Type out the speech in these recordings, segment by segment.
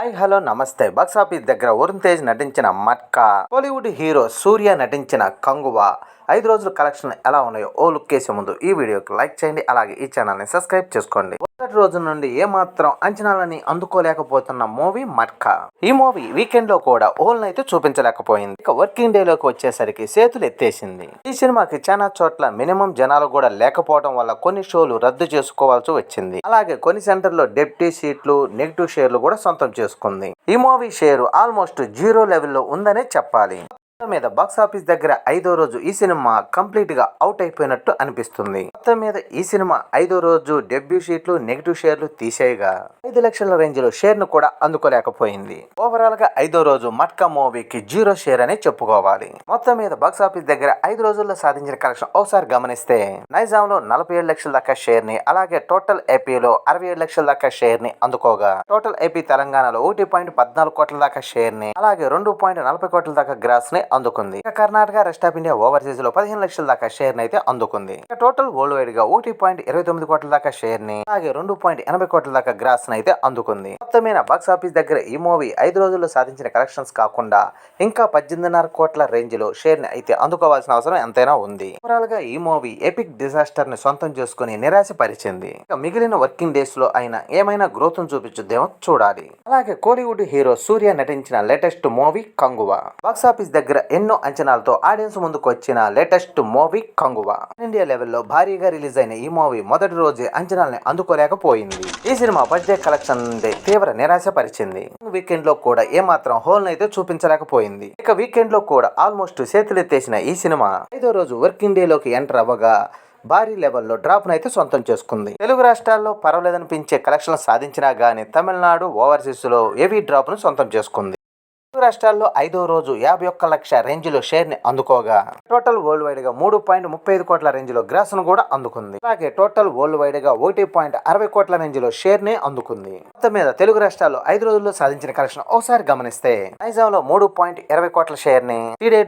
Hi hello నమస్తే. Box office దగ్గర వరుణ్ తేజ్ నటించిన మట్కా. బాలీవుడ్ హీరో సూర్య నటించిన కంగువా. ఐదు రోజుల కలెక్షన్లు ఎలా ఉన్నాయో ఓ లుక్ వేసే ముందు ఈ వీడియోకి లైక్ చేయండి అలాగే ఈ ఛానల్ని సబ్స్క్రైబ్ చేసుకోండి. మొదటి రోజు నుండి ఏమాత్రం అంచనాలని అందుకోలేకపోతున్న మూవీ మట్కా. ఈ మూవీ వీకెండ్లో కూడా ఓల్ని అయితే చూపించలేకపోయింది. ఇక వర్కింగ్ డే లోకి వచ్చేసరికి చేతులు ఎత్తేసింది. ఈ సినిమాకి చాలా చోట్ల మినిమం జనాలు కూడా లేకపోవడం వల్ల కొన్ని షోలు రద్దు చేసుకోవాల్సి వచ్చింది. అలాగే కొన్ని సెంటర్లో డెప్టీ సీట్లు నెగిటివ్ షేర్లు కూడా సొంతం చేసుకుంది. ఈ మూవీ షేరు ఆల్మోస్ట్ జీరో లెవెల్లో ఉందనే చెప్పాలి. మీద బాక్స్ ఆఫీస్ దగ్గర ఐదో రోజు ఈ సినిమా కంప్లీట్గా అవుట్ అయిపోయినట్టు అనిపిస్తుంది. మొత్తం మీద ఈ సినిమా ఐదో రోజు డెబ్యూ షీట్లు నెగిటివ్ షేర్లు తీసేయగా ఐదు లక్షల రేంజ్లో షేర్ను కూడా అందుకోలేకపోయింది. ఓవరాల్గా ఐదో రోజు మట్కా మూవీకి జీరో షేర్ అని చెప్పుకోవాలి. మొత్తం మీద బాక్స్ ఆఫీస్ దగ్గర ఐదు రోజుల్లో సాధించిన కలెక్షన్ ఒకసారి గమనిస్తే నైజాం లో నలభై ఏడు లక్షల దాకా షేర్ని అలాగే టోటల్ ఏపీలో అరవై ఏడు లక్షల దాకా షేర్ని అందుకోగా టోటల్ ఏపీ తెలంగాణలో ఒకటి పాయింట్ పద్నాలుగు కోట్ల దాకా షేర్ని అలాగే రెండు పాయింట్ నలభై కోట్ల దాకా గ్రాస్ని అందుకుంది. ఇక కర్ణాటక రెస్ట్ ఆఫ్ ఇండియా ఓవర్సీస్లో పదిహేను లక్షల దాకా షేర్ని అయితే అందుకుంది. ఇక టోటల్ వరల్డ్ వైడ్గా ఒకటి పాయింట్ ఇరవై తొమ్మిది కోట్ల దాకా షేర్ని అలాగే రెండు పాయింట్ ఎనభై కోట్ల దాకా గ్రాస్ని అయితే అందుకుంది. మొత్తమైన బాక్స్ ఆఫీస్ దగ్గర ఈ మూవీ ఐదు రోజుల్లో సాధించిన కలెక్షన్స్ కాకుండా ఇంకా పద్దెనిమిదిన్నర కోట్ల రేంజ్లో షేర్ని అయితే అందుకోవాల్సిన అవసరం ఎంతైనా ఉంది. ఓవరాల్గా ఈ మూవీ ఎపిక్ డిజాస్టర్ని సొంతం చేసుకుని నిరాశపరిచింది. ఇక మిగిలిన వర్కింగ్ డేస్లో అయినా ఏమైనా గ్రోత్ చూపించుద్దేమో చూడాలి. అలాగే కోలీవుడ్ హీరో సూర్య నటించిన latest movie Kanguva. Box office దగ్గర ఎన్నో అంచనాలతో ఆడియన్స్ ముందుకు వచ్చిన లేటెస్ట్ మూవీ కంగువా. ఇండియా లెవెల్లో భారీగా రిలీజ్ అయిన ఈ మూవీ మొదటి రోజే అంచనాల్ని అందుకోలేకపోయింది. ఈ సినిమా బడ్జెట్ కలెక్షన్ నుండి తీవ్ర నిరాశపరిచింది. వీకెండ్లో కూడా ఏమాత్రం హోల్ అయితే చూపించలేకపోయింది. ఇక వీకెండ్లో కూడా ఆల్మోస్ట్ చేతులెత్తేసిన ఈ సినిమా ఐదో రోజు వర్కింగ్ డే లోకి ఎంటర్ అవ్వగా భారీ లెవెల్లో డ్రాప్ను అయితే సొంతం చేసుకుంది. తెలుగు రాష్ట్రాల్లో పర్వాలేదనిపించే కలెక్షన్ సాధించినా గానీ తమిళనాడు ఓవర్సీస్లో హెవీ డ్రాప్ను సొంతం చేసుకుంది. తెలుగు రాష్ట్రాల్లో ఐదో రోజు యాభై ఒక్క లక్ష రేంజ్లో షేర్ని అందుకోగా. టోటల్ వరల్డ్ వైడ్గా మూడు పాయింట్ ముప్పై ఐదు కోట్ల రేంజ్లో గ్రాస్ను కూడా అందుకుంది. అలాగే టోటల్ వరల్డ్ వైడ్గా ఒకటి పాయింట్ అరవై కోట్ల రేంజ్లో షేర్ని అందుకుంది. మొత్తం మీద తెలుగు రాష్ట్రాల్లో ఐదు రోజుల్లో సాధించిన కలెక్షన్ ఒకసారి గమనిస్తే నైజాంలో మూడు పాయింట్ ఇరవై కోట్ల షేర్ని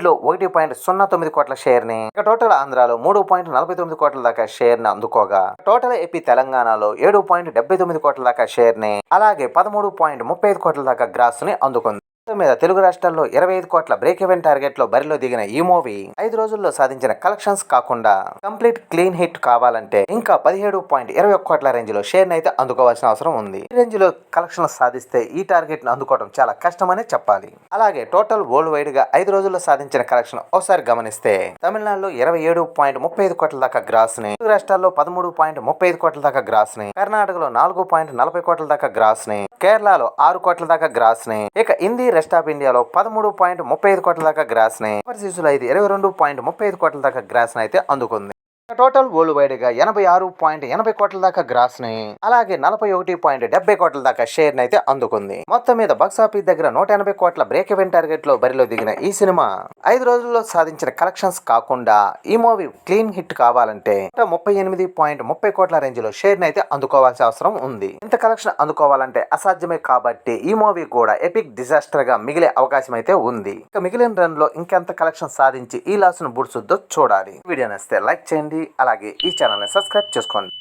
లో ఒకటి పాయింట్ సున్నా తొమ్మిది కోట్ల షేర్ని ఇక టోటల్ ఆంధ్రాలో మూడు పాయింట్ నలభై తొమ్మిది కోట్ల దాకా షేర్ని అందుకోగా. టోటల్ ఏపీ తెలంగాణలో ఏడు పాయింట్ డెబ్బై తొమ్మిది కోట్ల దాకా షేర్ని అలాగే పదమూడు పాయింట్ ముప్పై ఐదు కోట్ల దాకా గ్రాస్ని అందుకుంది. మీద తెలుగు రాష్ట్రాల్లో ఇరవై ఐదు కోట్ల బ్రేక్ ఈవెన్ టార్గెట్లో బరిలో దిగిన ఈ మూవీ ఐదు రోజుల్లో సాధించిన కలెక్షన్స్ కాకుండా కంప్లీట్ క్లీన్ హిట్ కావాలంటే ఇంకా పదిహేడు పాయింట్ ఇరవై ఒక్క కోట్ల రేంజ్లో షేర్ అయితే అందుకోవాల్సిన అవసరం ఉంది. ఈ రేంజ్లో కలెక్షన్ సాధిస్తే ఈ టార్గెట్ను అందుకోవడం చాలా కష్టమనే చెప్పాలి. అలాగే టోటల్ వరల్డ్ వైడ్గా ఐదు రోజుల్లో సాధించిన కలెక్షన్ ఒకసారి గమనిస్తే తమిళనాడులో ఇరవై ఏడు పాయింట్ ముప్పై ఐదు కోట్ల దాకా గ్రాస్ని తెలుగు రాష్ట్రాల్లో పదమూడు పాయింట్ ముప్పై ఐదు కోట్ల దాకా గ్రాస్ని కర్ణాటకలో నాలుగు పాయింట్ నలభై కోట్ల దాకా గ్రాస్ని కేరళలో ఆరు కోట్ల దాకా గ్రాస్ని ఇక హిందీ రెస్ట్ ఆఫ్ ఇండియాలో పదమూడు పాయింట్ ముప్పై ఐదు కోట్ల దాకా గ్రాస్ని ఓవర్సీస్ అయితే ఇరవై రెండు పాయింట్ ముప్పై ఐదు కోట్ల దాకా గ్రాస్ని అయితే అందుకుంది. టోటల్ వరల్డ్ వైడ్గా ఎనభై ఆరు పాయింట్ ఎనభై కోట్ల దాకా గ్రాస్ని అలాగే నలభై ఒకటి పాయింట్ డెబ్బై కోట్ల దాకా షేర్ అయితే అందుకుంది. మొత్తం మీద బాక్స్ ఆఫీస్ దగ్గర నూట ఎనభై కోట్ల బ్రేక్ ఈవెన్ టార్గెట్లో బరిలో దిగిన ఈ సినిమా ఐదు రోజుల్లో సాధించిన కలెక్షన్స్ కాకుండా ఈ మూవీ క్లీన్ హిట్ కావాలంటే ముప్పై ఎనిమిది పాయింట్ ముప్పై కోట్ల రేంజ్లో షేర్ అయితే అందుకోవాల్సిన అవసరం ఉంది. ఇంత కలెక్షన్ అందుకోవాలంటే అసాధ్యమే కాబట్టి ఈ మూవీ కూడా ఎపిక్ డిజాస్టర్గా మిగిలే అవకాశం అయితే ఉంది. ఇక మిగిలిన రన్లో ఇంకెంత కలెక్షన్ సాధించి ఈ లాస్ను బుడ్సుద్దో చూడాలి. వీడియో నస్తే లైక్ చేయండి అలాగే ఈ ఛానల్ని సబ్స్క్రైబ్ చేసుకోండి.